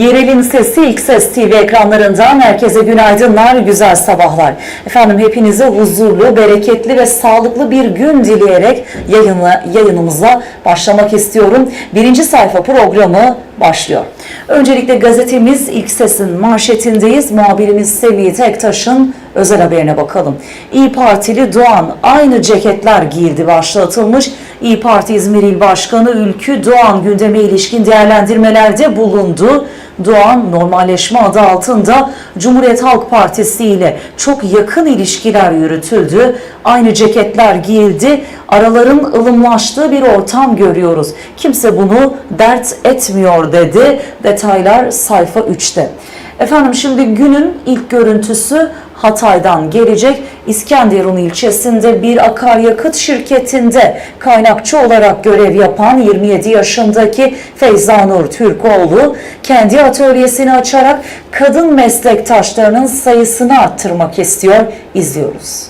Yerel'in sesi ilk ses TV ekranlarından herkese günaydınlar, güzel sabahlar. Efendim hepinize huzurlu, bereketli ve sağlıklı bir gün dileyerek yayınla, yayınımıza başlamak istiyorum. Birinci sayfa programı başlıyor. Öncelikle gazetemiz ilk sesin manşetindeyiz. Muhabirimiz Semih Tektaş'ın özel haberine bakalım. İyi Partili Doğan aynı ceketler giyildi başlatılmış. İyi Parti İzmir İl Başkanı Ülkü Doğan gündeme ilişkin değerlendirmelerde bulundu. Doğan normalleşme adı altında Cumhuriyet Halk Partisi ile çok yakın ilişkiler yürütüldü. Aynı ceketler giyildi. Araların ılımlaştığı bir ortam görüyoruz. Kimse bunu dert etmiyor dedi. Detaylar sayfa 3'te. Efendim şimdi günün ilk görüntüsü Hatay'dan gelecek. İskenderun ilçesinde bir akaryakıt şirketinde kaynakçı olarak görev yapan 27 yaşındaki Feyza Nur Türkoğlu kendi atölyesini açarak kadın meslektaşlarının sayısını arttırmak istiyor. İzliyoruz.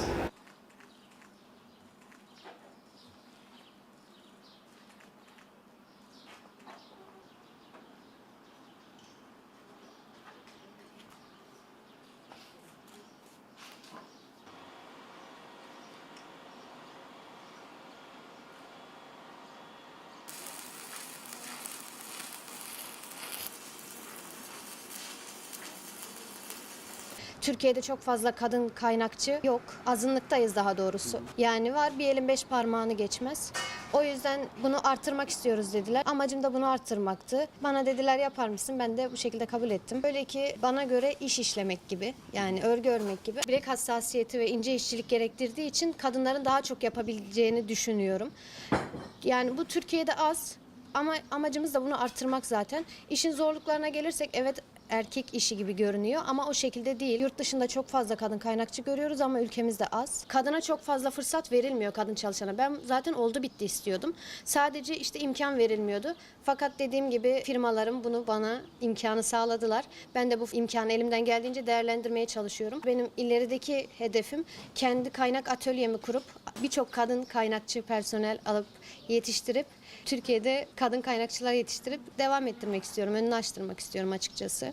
Türkiye'de çok fazla kadın kaynakçı yok. Azınlıktayız daha doğrusu. Yani var bir elin beş parmağını geçmez. O yüzden bunu arttırmak istiyoruz dediler. Amacım da bunu arttırmaktı. Bana dediler yapar mısın? Ben de bu şekilde kabul ettim. Böyle ki bana göre iş işlemek gibi yani örgü örmek gibi. Bilek hassasiyeti ve ince işçilik gerektirdiği için kadınların daha çok yapabileceğini düşünüyorum. Yani bu Türkiye'de az ama amacımız da bunu arttırmak zaten. İşin zorluklarına gelirsek evet erkek işi gibi görünüyor ama o şekilde değil. Yurt dışında çok fazla kadın kaynakçı görüyoruz ama ülkemizde az. Kadına çok fazla fırsat verilmiyor kadın çalışana. Ben zaten oldu bitti istiyordum. Sadece işte imkan verilmiyordu. Fakat dediğim gibi firmalarım bunu bana imkanı sağladılar. Ben de bu imkanı elimden geldiğince değerlendirmeye çalışıyorum. Benim ilerideki hedefim kendi kaynak atölyemi kurup birçok kadın kaynakçı personel alıp yetiştirip Türkiye'de kadın kaynakçılar yetiştirip devam ettirmek istiyorum. Önünü açtırmak istiyorum açıkçası.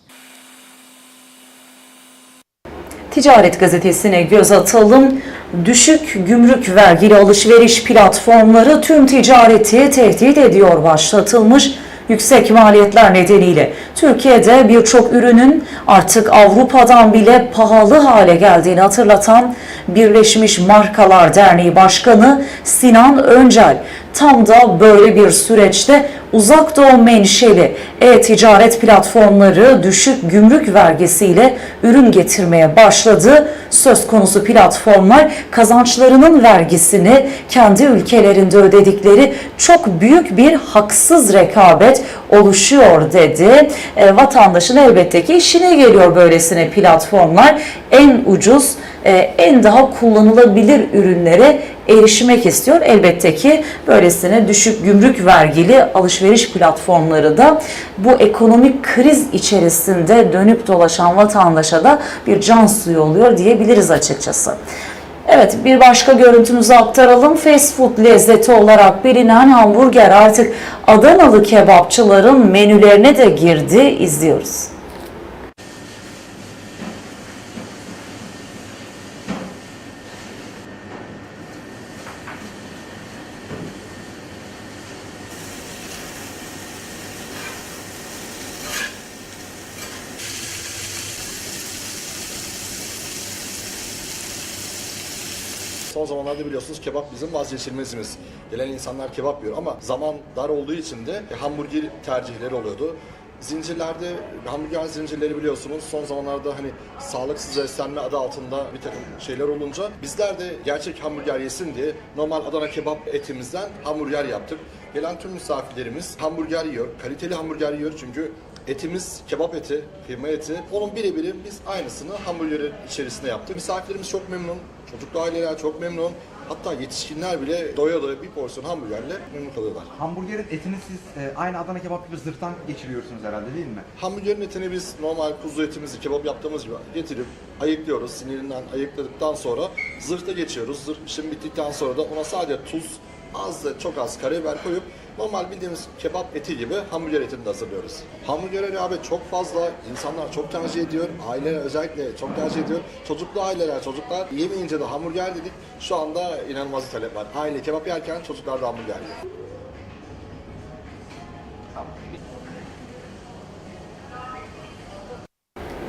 Ticaret gazetesine göz atalım. Düşük gümrük vergili alışveriş platformları tüm ticareti tehdit ediyor başlatılmış. Yüksek maliyetler nedeniyle Türkiye'de birçok ürünün artık Avrupa'dan bile pahalı hale geldiğini hatırlatan Birleşmiş Markalar Derneği Başkanı Sinan Öncel tam da böyle bir süreçte uzak doğu menşeli e-ticaret platformları düşük gümrük vergisiyle ürün getirmeye başladı. Söz konusu platformlar kazançlarının vergisini kendi ülkelerinde ödedikleri çok büyük bir haksız rekabet oluşuyor dedi. E, vatandaşın elbette ki işine geliyor böylesine platformlar. En ucuz, e, en daha kullanılabilir ürünlere erişmek istiyor. Elbette ki böylesine düşük gümrük vergili alışveriş platformları da bu ekonomik kriz içerisinde dönüp dolaşan vatandaşa da bir can suyu oluyor diyebiliriz açıkçası. Evet bir başka görüntümüzü aktaralım. Fast food lezzeti olarak bilinen hamburger artık Adanalı kebapçıların menülerine de girdi. İzliyoruz. Son zamanlarda biliyorsunuz kebap bizim vazgeçilmezimiz. Gelen insanlar kebap yiyor ama zaman dar olduğu için de hamburger tercihleri oluyordu. Zincirlerde, hamburger zincirleri biliyorsunuz son zamanlarda hani sağlıksız beslenme adı altında bir takım şeyler olunca bizler de gerçek hamburger yesin diye normal Adana kebap etimizden hamburger yaptık. Gelen tüm misafirlerimiz hamburger yiyor, kaliteli hamburger yiyor çünkü etimiz kebap eti, kıyma eti. Onun birebiri biz aynısını hamburgerin içerisinde yaptık. Misafirlerimiz çok memnun, çocuklu aileler çok memnun. Hatta yetişkinler bile doya doya bir porsiyon hamburgerle memnun kalıyorlar. Hamburgerin etini siz e, aynı Adana kebap gibi zırhtan geçiriyorsunuz herhalde değil mi? Hamburgerin etini biz normal kuzu etimizi kebap yaptığımız gibi getirip ayıklıyoruz. Sinirinden ayıkladıktan sonra zırhta geçiyoruz. Zırh işlem bittikten sonra da ona sadece tuz, az da çok az karabiber koyup Normal bildiğimiz kebap eti gibi hamburger etini de hazırlıyoruz. Hamburgerleri abi çok fazla insanlar çok tercih ediyor. Aileler özellikle çok tercih ediyor. Çocuklu aileler, çocuklar yemeyince de hamburger dedik. Şu anda inanılmaz talep var. Aile kebap yerken çocuklar da hamburger yiyor.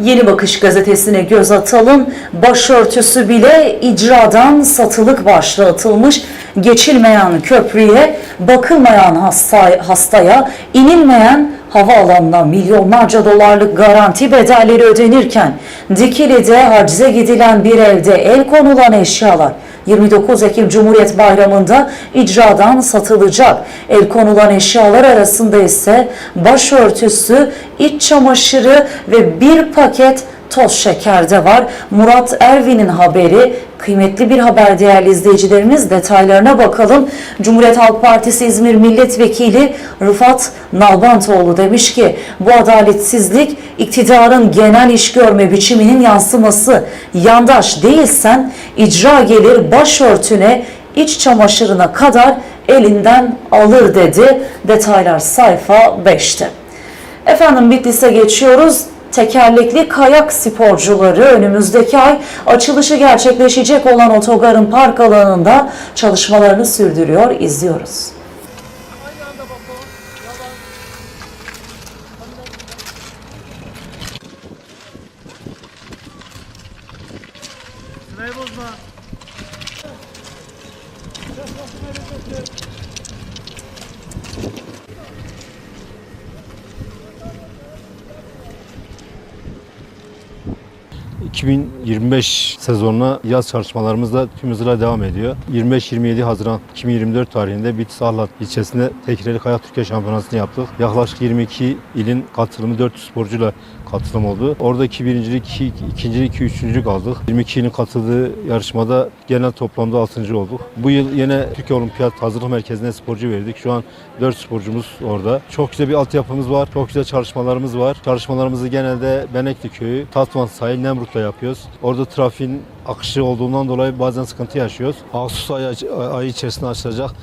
Yeni Bakış gazetesine göz atalım. Başörtüsü bile icradan satılık başlığı atılmış. Geçilmeyen köprüye, bakılmayan hasta, hastaya, inilmeyen havaalanına milyonlarca dolarlık garanti bedelleri ödenirken Dikili'de hacize gidilen bir evde el konulan eşyalar 29 Ekim Cumhuriyet Bayramı'nda icradan satılacak. El konulan eşyalar arasında ise başörtüsü, iç çamaşırı ve bir paket toz şeker de var. Murat Ervin'in haberi kıymetli bir haber değerli izleyicilerimiz detaylarına bakalım. Cumhuriyet Halk Partisi İzmir Milletvekili Rıfat Nalbantoğlu demiş ki bu adaletsizlik iktidarın genel iş görme biçiminin yansıması. Yandaş değilsen icra gelir başörtüne iç çamaşırına kadar elinden alır dedi. Detaylar sayfa 5'te. Efendim Bitlis'e geçiyoruz. Tekerlekli kayak sporcuları önümüzdeki ay açılışı gerçekleşecek olan otogarın park alanında çalışmalarını sürdürüyor. İzliyoruz. Sırayı bozma. ...2025 sezonuna yaz çalışmalarımız da tüm hızıyla devam ediyor. 25-27 Haziran 2024 tarihinde Bitlis Ahlat ilçesinde Tekerlekli Kayak Türkiye Şampiyonası'nı yaptık. Yaklaşık 22 ilin katılımı 400 sporcuyla katılım oldu. Orada iki birincilik, iki, ikincilik, iki üçüncülük aldık. 22 ilin katıldığı yarışmada genel toplamda 6. olduk. Bu yıl yine Türkiye Olimpiyat Hazırlık Merkezi'ne sporcu verdik. Şu an 4 sporcumuz orada. Çok güzel bir altyapımız var. Çok güzel çalışmalarımız var. Çalışmalarımızı genelde Benekli Köyü, Tatvan Sahil, Nemrut'ta yapıyoruz. Orada trafiğin akışı olduğundan dolayı bazen sıkıntı yaşıyoruz. Ağustos ayı, ayı içerisinde açılacak.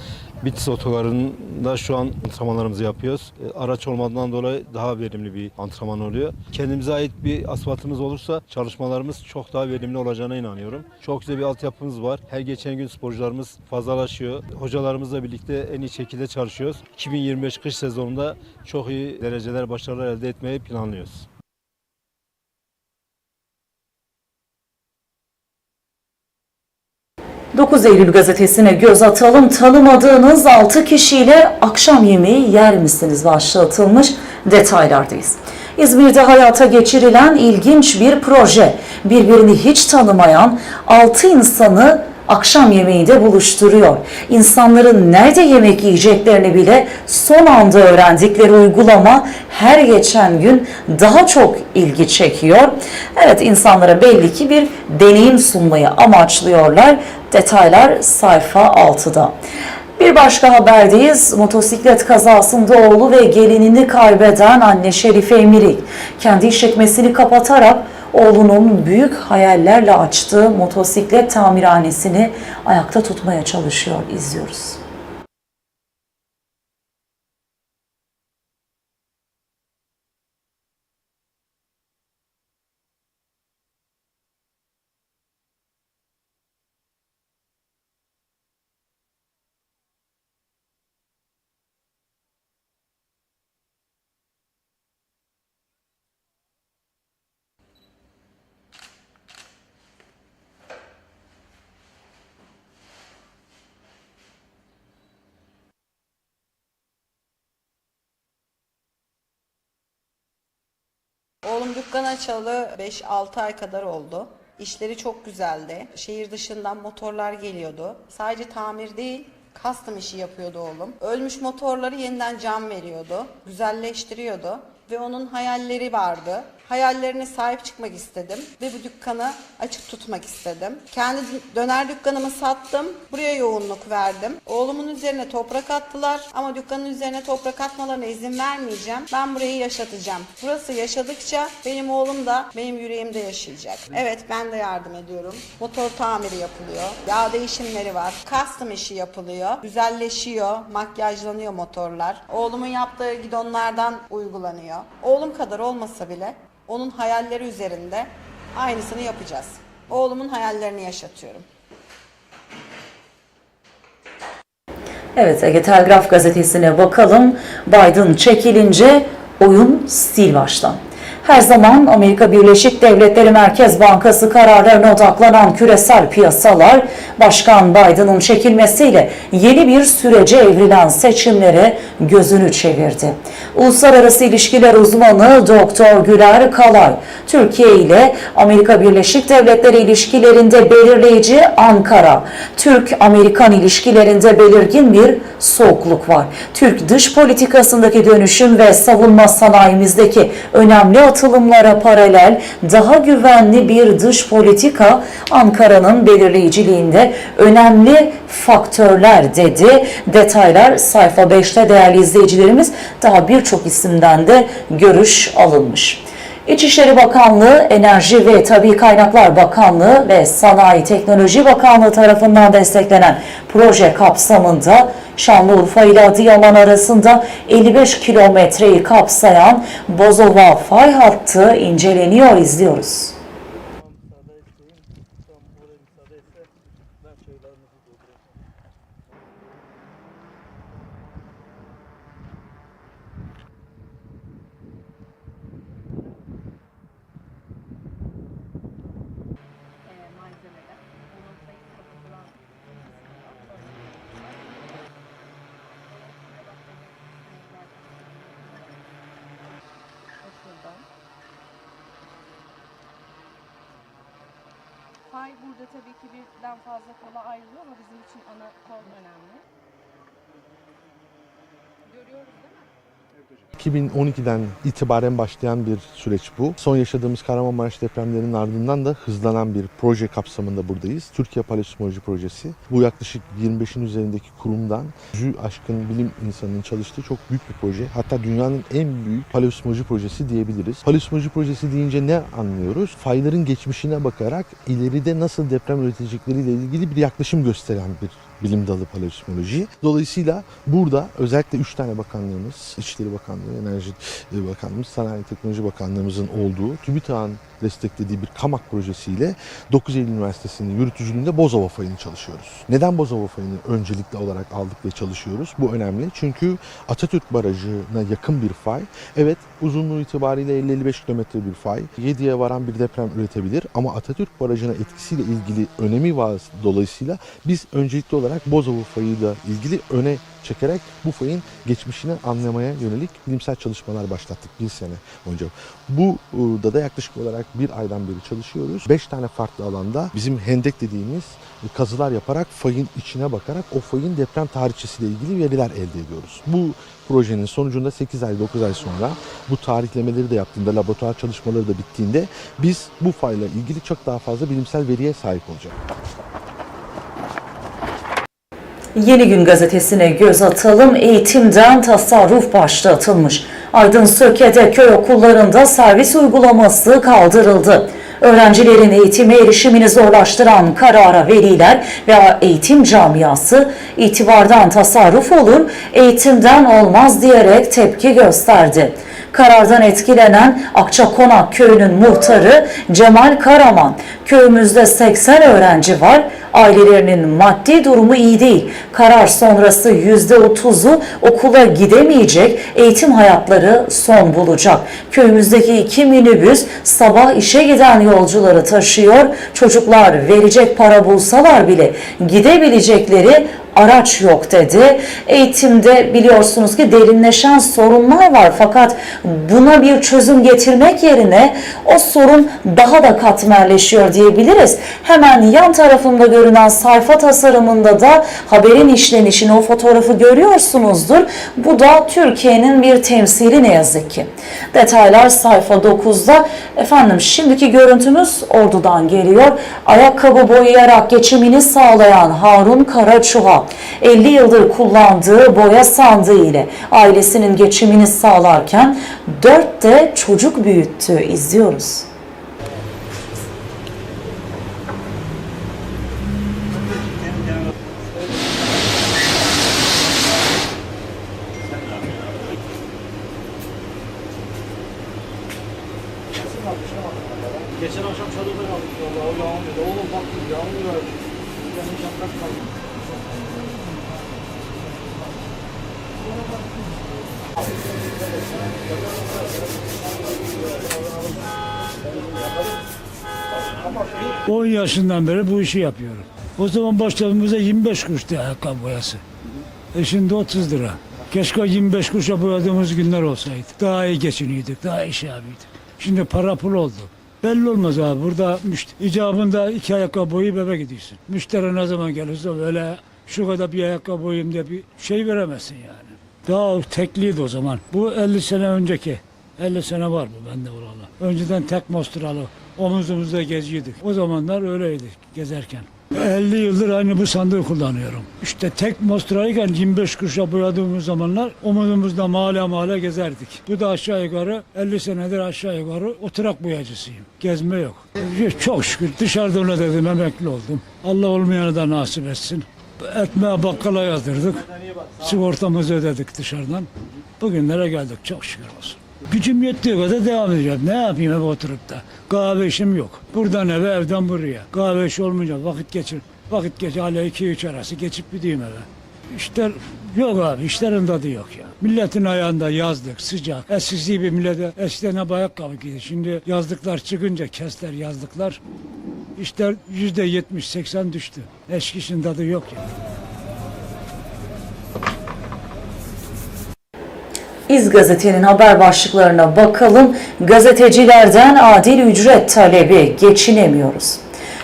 Bitlis Otogarı'nda şu an antrenmanlarımızı yapıyoruz. E, Araç olmadığından dolayı daha verimli bir antrenman oluyor. Kendimize ait bir asfaltımız olursa çalışmalarımız çok daha verimli olacağına inanıyorum. Çok güzel bir altyapımız var. Her geçen gün sporcularımız fazlalaşıyor. Hocalarımızla birlikte en iyi şekilde çalışıyoruz. 2025 kış sezonunda çok iyi dereceler, başarılar elde etmeyi planlıyoruz. 9 Eylül gazetesine göz atalım. Tanımadığınız 6 kişiyle akşam yemeği yer misiniz başlığı atılmış detaylardayız. İzmir'de hayata geçirilen ilginç bir proje. Birbirini hiç tanımayan 6 insanı akşam yemeğinde buluşturuyor. İnsanların nerede yemek yiyeceklerini bile son anda öğrendikleri uygulama her geçen gün daha çok ilgi çekiyor. Evet insanlara belli ki bir deneyim sunmayı amaçlıyorlar. Detaylar sayfa 6'da. Bir başka haberdeyiz. Motosiklet kazasında oğlu ve gelinini kaybeden anne Şerife Emirik kendi işletmesini kapatarak oğlunun büyük hayallerle açtığı motosiklet tamirhanesini ayakta tutmaya çalışıyor. İzliyoruz. Oğlum dükkan açalı 5-6 ay kadar oldu. İşleri çok güzeldi. Şehir dışından motorlar geliyordu. Sadece tamir değil, custom işi yapıyordu oğlum. Ölmüş motorları yeniden cam veriyordu. Güzelleştiriyordu. Ve onun hayalleri vardı. Hayallerine sahip çıkmak istedim ve bu dükkanı açık tutmak istedim. Kendi döner dükkanımı sattım. Buraya yoğunluk verdim. Oğlumun üzerine toprak attılar ama dükkanın üzerine toprak atmalarına izin vermeyeceğim. Ben burayı yaşatacağım. Burası yaşadıkça benim oğlum da benim yüreğimde yaşayacak. Evet ben de yardım ediyorum. Motor tamiri yapılıyor. Yağ değişimleri var. Custom işi yapılıyor. Güzelleşiyor. Makyajlanıyor motorlar. Oğlumun yaptığı gidonlardan uygulanıyor. Oğlum kadar olmasa bile onun hayalleri üzerinde aynısını yapacağız. Oğlumun hayallerini yaşatıyorum. Evet Ege Telgraf gazetesine bakalım. Biden çekilince oyun stil baştan. Her zaman Amerika Birleşik Devletleri Merkez Bankası kararlarına odaklanan küresel piyasalar Başkan Biden'ın çekilmesiyle yeni bir sürece evrilen seçimlere gözünü çevirdi. Uluslararası ilişkiler uzmanı Doktor Güler Kalay, Türkiye ile Amerika Birleşik Devletleri ilişkilerinde belirleyici Ankara, Türk-Amerikan ilişkilerinde belirgin bir soğukluk var. Türk dış politikasındaki dönüşüm ve savunma sanayimizdeki önemli atılımlara paralel daha güvenli bir dış politika Ankara'nın belirleyiciliğinde önemli faktörler dedi. Detaylar sayfa 5'te değerli izleyicilerimiz daha birçok isimden de görüş alınmış. İçişleri Bakanlığı, Enerji ve Tabi Kaynaklar Bakanlığı ve Sanayi Teknoloji Bakanlığı tarafından desteklenen proje kapsamında Şanlıurfa ile Adıyaman arasında 55 kilometreyi kapsayan Bozova fay hattı inceleniyor, izliyoruz. Fay burada tabii ki birden fazla kola ayrılıyor ama bizim için ana kol önemli. Görüyoruz? 2012'den itibaren başlayan bir süreç bu. Son yaşadığımız Kahramanmaraş depremlerinin ardından da hızlanan bir proje kapsamında buradayız. Türkiye Paleosmoloji Projesi. Bu yaklaşık 25'in üzerindeki kurumdan yüzü aşkın bilim insanının çalıştığı çok büyük bir proje. Hatta dünyanın en büyük paleosmoloji projesi diyebiliriz. Paleosmoloji projesi deyince ne anlıyoruz? Fayların geçmişine bakarak ileride nasıl deprem üretecekleriyle ilgili bir yaklaşım gösteren bir bilim dalı paleosmoloji. Dolayısıyla burada özellikle 3 tane bakanlığımız, İçişleri Bakanlığı, Enerji Bakanlığımız, Sanayi Teknoloji Bakanlığımızın olduğu TÜBİTAK'ın desteklediği bir kamak projesiyle 9 Eylül Üniversitesi'nin yürütücülüğünde Bozova fayını çalışıyoruz. Neden Bozova fayını öncelikli olarak aldık ve çalışıyoruz? Bu önemli çünkü Atatürk Barajı'na yakın bir fay. Evet uzunluğu itibariyle 50-55 kilometre bir fay. 7'ye varan bir deprem üretebilir ama Atatürk Barajı'na etkisiyle ilgili önemi var dolayısıyla biz öncelikli olarak Bozova fayıyla ilgili öne çekerek bu fayın geçmişini anlamaya yönelik bilimsel çalışmalar başlattık bir sene boyunca. Bu e, da da yaklaşık olarak bir aydan beri çalışıyoruz. Beş tane farklı alanda bizim hendek dediğimiz kazılar yaparak fayın içine bakarak o fayın deprem tarihçesiyle ilgili veriler elde ediyoruz. Bu projenin sonucunda 8 ay 9 ay sonra bu tarihlemeleri de yaptığında laboratuvar çalışmaları da bittiğinde biz bu fayla ilgili çok daha fazla bilimsel veriye sahip olacağız. Yeni Gün gazetesine göz atalım. Eğitimden tasarruf başlığı atılmış. Aydın Söke'de köy okullarında servis uygulaması kaldırıldı. Öğrencilerin eğitime erişimini zorlaştıran karara veliler ve eğitim camiası itibardan tasarruf olur, eğitimden olmaz diyerek tepki gösterdi. Karardan etkilenen Akçakonak köyünün muhtarı Cemal Karaman, köyümüzde 80 öğrenci var, ailelerinin maddi durumu iyi değil. Karar sonrası %30'u okula gidemeyecek, eğitim hayatları son bulacak. Köyümüzdeki iki minibüs sabah işe giden yolcuları taşıyor. Çocuklar verecek para bulsalar bile gidebilecekleri araç yok dedi. Eğitimde biliyorsunuz ki derinleşen sorunlar var fakat buna bir çözüm getirmek yerine o sorun daha da katmerleşiyor diyebiliriz. Hemen yan görüyorsunuz görünen sayfa tasarımında da haberin işlenişini o fotoğrafı görüyorsunuzdur. Bu da Türkiye'nin bir temsili ne yazık ki. Detaylar sayfa 9'da. Efendim şimdiki görüntümüz Ordu'dan geliyor. Ayakkabı boyayarak geçimini sağlayan Harun Karaçuha 50 yıldır kullandığı boya sandığı ile ailesinin geçimini sağlarken 4 de çocuk büyüttü. İzliyoruz. Geçen akşam çadırda kaldık vallahi o yağdı. Oğlum bak yağmur yağdı. Yani şaprak kaldı. 10 yaşından beri bu işi yapıyorum. O zaman başladığımızda 25 kuruştu ayakkabı boyası. E şimdi 30 lira. Keşke 25 kuruşa boyadığımız günler olsaydı. Daha iyi geçiniyorduk, daha iş yapıyorduk. Şimdi para pul oldu. Belli olmaz abi. Burada icabında iki ayakkabı boyu bebe gidiyorsun. Müşteri ne zaman gelirse böyle şu kadar bir ayakkabı boyayım diye bir şey veremezsin yani. Daha tekliydi o zaman. Bu 50 sene önceki. 50 sene var bu bende oralı. Önceden tek mostralı. Omuzumuzda geziyorduk. O zamanlar öyleydi gezerken. 50 yıldır aynı bu sandığı kullanıyorum. İşte tek mostrayken 25 kuruşa boyadığımız zamanlar omuzumuzda mahalle mahalle gezerdik. Bu da aşağı yukarı 50 senedir aşağı yukarı oturak boyacısıyım. Gezme yok. Çok şükür dışarıda öyle dedim emekli oldum. Allah olmayanı da nasip etsin. Ekmeğe bakkala yazdırdık. Sigortamızı ödedik dışarıdan. Bugünlere geldik çok şükür olsun. Gücüm yettiği kadar devam edeceğim. Ne yapayım eve oturup da? Kahve işim yok. Buradan eve, evden buraya. Kahve işi olmayınca vakit geçir. Vakit geç, hala iki üç arası geçip gideyim eve. İşler yok abi, işlerin tadı yok ya. Milletin ayağında yazlık, sıcak. Eskisi gibi millete eskiden hep ayakkabı giydi. Şimdi yazlıklar çıkınca kesler yazlıklar. İşler yüzde yetmiş, seksen düştü. Eskisinin tadı yok ya. İz Gazete'nin haber başlıklarına bakalım. Gazetecilerden adil ücret talebi geçinemiyoruz.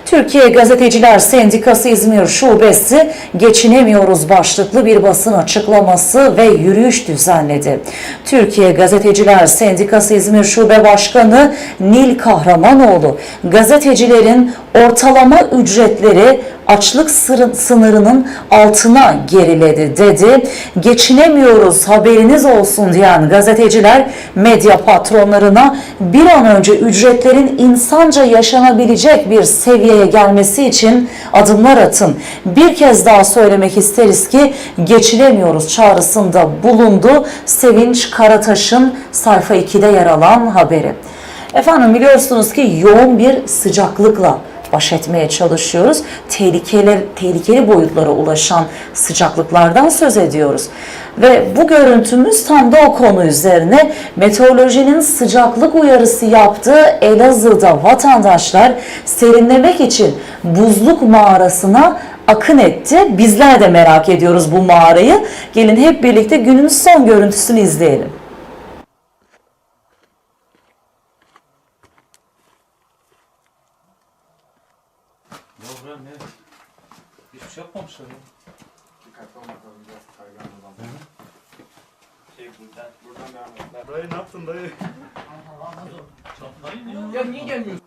Türkiye Gazeteciler Sendikası İzmir Şubesi geçinemiyoruz başlıklı bir basın açıklaması ve yürüyüş düzenledi. Türkiye Gazeteciler Sendikası İzmir Şube Başkanı Nil Kahramanoğlu, gazetecilerin ortalama ücretleri açlık sınırının altına geriledi dedi. Geçinemiyoruz haberiniz olsun diyen gazeteciler medya patronlarına bir an önce ücretlerin insanca yaşanabilecek bir seviyeye gelmesi için adımlar atın. Bir kez daha söylemek isteriz ki geçinemiyoruz çağrısında bulundu. Sevinç Karataş'ın sayfa 2'de yer alan haberi. Efendim biliyorsunuz ki yoğun bir sıcaklıkla baş etmeye çalışıyoruz. Tehlikeli, tehlikeli boyutlara ulaşan sıcaklıklardan söz ediyoruz. Ve bu görüntümüz tam da o konu üzerine meteorolojinin sıcaklık uyarısı yaptığı Elazığ'da vatandaşlar serinlemek için buzluk mağarasına akın etti. Bizler de merak ediyoruz bu mağarayı. Gelin hep birlikte günün son görüntüsünü izleyelim. Hiçbir şey yapmamışlar ya. Dayı ne yaptın dayı? ya niye gelmiyorsun?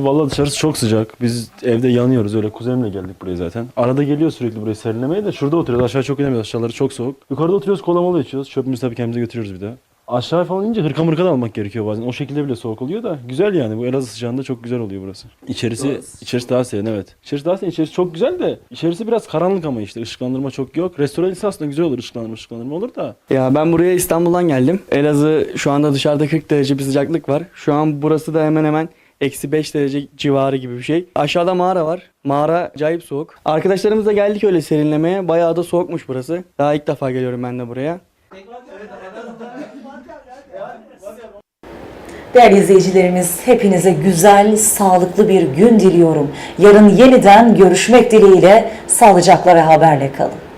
Vallahi dışarısı çok sıcak. Biz evde yanıyoruz öyle kuzenimle geldik buraya zaten. Arada geliyor sürekli buraya serinlemeye de şurada oturuyoruz. Aşağı çok inemiyoruz. Aşağıları çok soğuk. Yukarıda oturuyoruz kola mola içiyoruz. Çöpümüzü tabii kendimize götürüyoruz bir de. Aşağı falan inince hırka mırka da almak gerekiyor bazen. O şekilde bile soğuk oluyor da güzel yani. Bu Elazığ sıcağında çok güzel oluyor burası. İçerisi içerisi daha serin evet. İçerisi daha serin. İçerisi çok güzel de içerisi biraz karanlık ama işte ışıklandırma çok yok. Restoran ise aslında güzel olur ışıklandırma ışıklandırma olur da. Ya ben buraya İstanbul'dan geldim. Elazığ şu anda dışarıda 40 derece bir sıcaklık var. Şu an burası da hemen hemen eksi 5 derece civarı gibi bir şey. Aşağıda mağara var. Mağara acayip soğuk. Arkadaşlarımızla geldik öyle serinlemeye. Bayağı da soğukmuş burası. Daha ilk defa geliyorum ben de buraya. Değerli izleyicilerimiz hepinize güzel, sağlıklı bir gün diliyorum. Yarın yeniden görüşmek dileğiyle sağlıcakla ve haberle kalın.